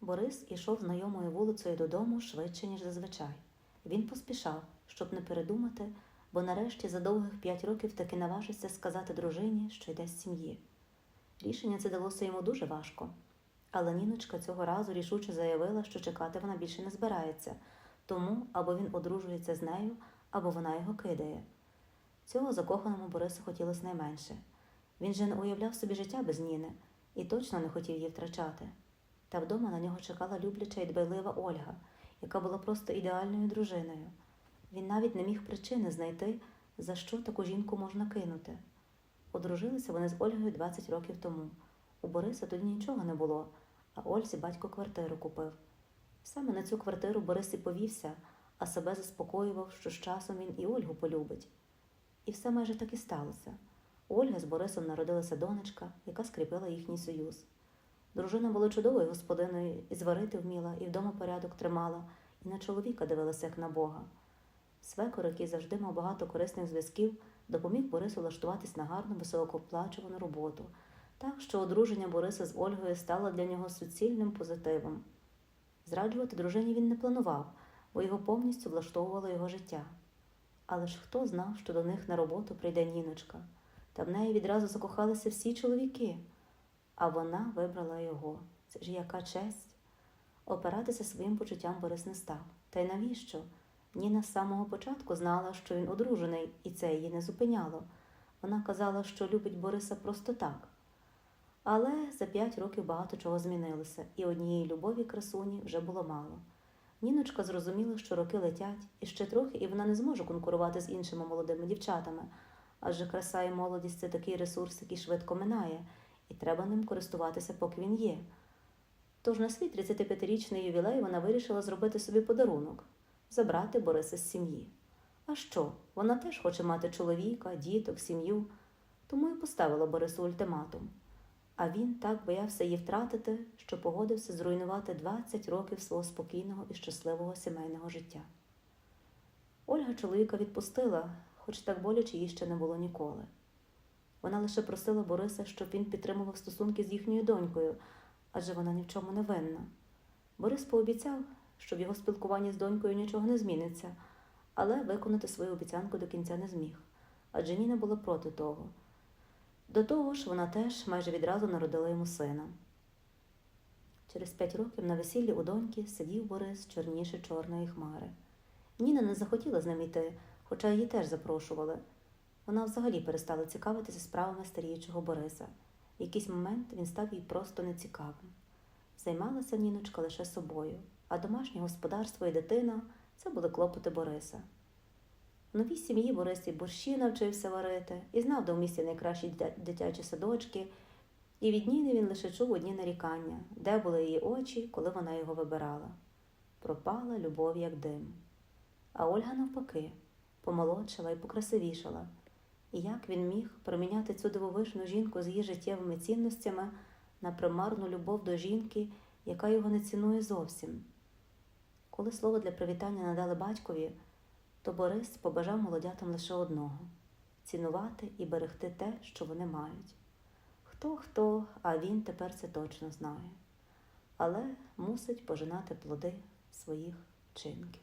Борис ішов знайомою вулицею додому швидше, ніж зазвичай. Він поспішав, щоб не передумати, бо нарешті за довгих п'ять років таки наважився сказати дружині, що йде з сім'ї. Рішення це далося йому дуже важко, але Ніночка цього разу рішуче заявила, що чекати вона більше не збирається, тому або він одружується з нею, або вона його кидає. Цього закоханому Борису хотілося найменше. Він же не уявляв собі життя без Ніни і точно не хотів її втрачати. Та вдома на нього чекала любляча і дбайлива Ольга, яка була просто ідеальною дружиною. Він навіть не міг причини знайти, за що таку жінку можна кинути. Одружилися вони з Ольгою 20 років тому. У Бориса тоді нічого не було, а Ользі батько квартиру купив. Саме на цю квартиру Борис і повівся, а себе заспокоював, що з часом він і Ольгу полюбить. І все майже так і сталося. У Ольги з Борисом народилася донечка, яка скріпила їхній союз. Дружина була чудовою господиною, і зварити вміла, і вдома порядок тримала, і на чоловіка дивилася, як на Бога. Свекор, який завжди мав багато корисних зв'язків, допоміг Борису влаштуватись на гарну високооплачувану роботу, так що одруження Бориса з Ольгою стало для нього суцільним позитивом. Зраджувати дружині він не планував, бо його повністю влаштовувало його життя. Але ж хто знав, що до них на роботу прийде Ніночка, та в неї відразу закохалися всі чоловіки, а вона вибрала його. Це ж яка честь. Опиратися своїм почуттям Борис не став. Та й навіщо? Ніна з самого початку знала, що він одружений, і це її не зупиняло. Вона казала, що любить Бориса просто так. Але за п'ять років багато чого змінилося, і однієї любові красуні вже було мало. Ніночка зрозуміла, що роки летять, і ще трохи, і вона не зможе конкурувати з іншими молодими дівчатами. Адже краса і молодість це такий ресурс, який швидко минає, і треба ним користуватися, поки він є. Тож на свій 35-річний ювілей вона вирішила зробити собі подарунок забрати Бориса з сім'ї. А що? Вона теж хоче мати чоловіка, діток, сім'ю, тому і поставила Борису ультиматум. А він так боявся її втратити, що погодився зруйнувати 20 років свого спокійного і щасливого сімейного життя. Ольга чоловіка відпустила, хоч так боляче їй ще не було ніколи. Вона лише просила Бориса, щоб він підтримував стосунки з їхньою донькою, адже вона ні в чому не винна. Борис пообіцяв, що в його спілкуванні з донькою нічого не зміниться, але виконати свою обіцянку до кінця не зміг, адже Ніна була проти того. До того ж, вона теж майже відразу народила йому сина. Через п'ять років на весіллі у доньки сидів Борис чорніше чорної хмари. Ніна не захотіла з ним йти, хоча її теж запрошували. Вона взагалі перестала цікавитися справами старіючого Бориса. В якийсь момент він став їй просто нецікавим. Займалася Ніночка лише собою, а домашнє господарство і дитина це були клопоти Бориса. В новій сім'ї Борис і борщі навчився варити, і знав, в місті найкращі дитячі садочки, і від Ніни він лише чув одні нарікання, де були її очі, коли вона його вибирала. Пропала любов, як дим. А Ольга, навпаки, помолодшала і покрасивішала. І як він міг проміняти цю дивовижну жінку з її життєвими цінностями на примарну любов до жінки, яка його не цінує зовсім? Коли слово для привітання надали батькові, то Борис побажав молодятам лише одного цінувати і берегти те, що вони мають. Хто хто, а він тепер це точно знає, але мусить пожинати плоди своїх вчинків.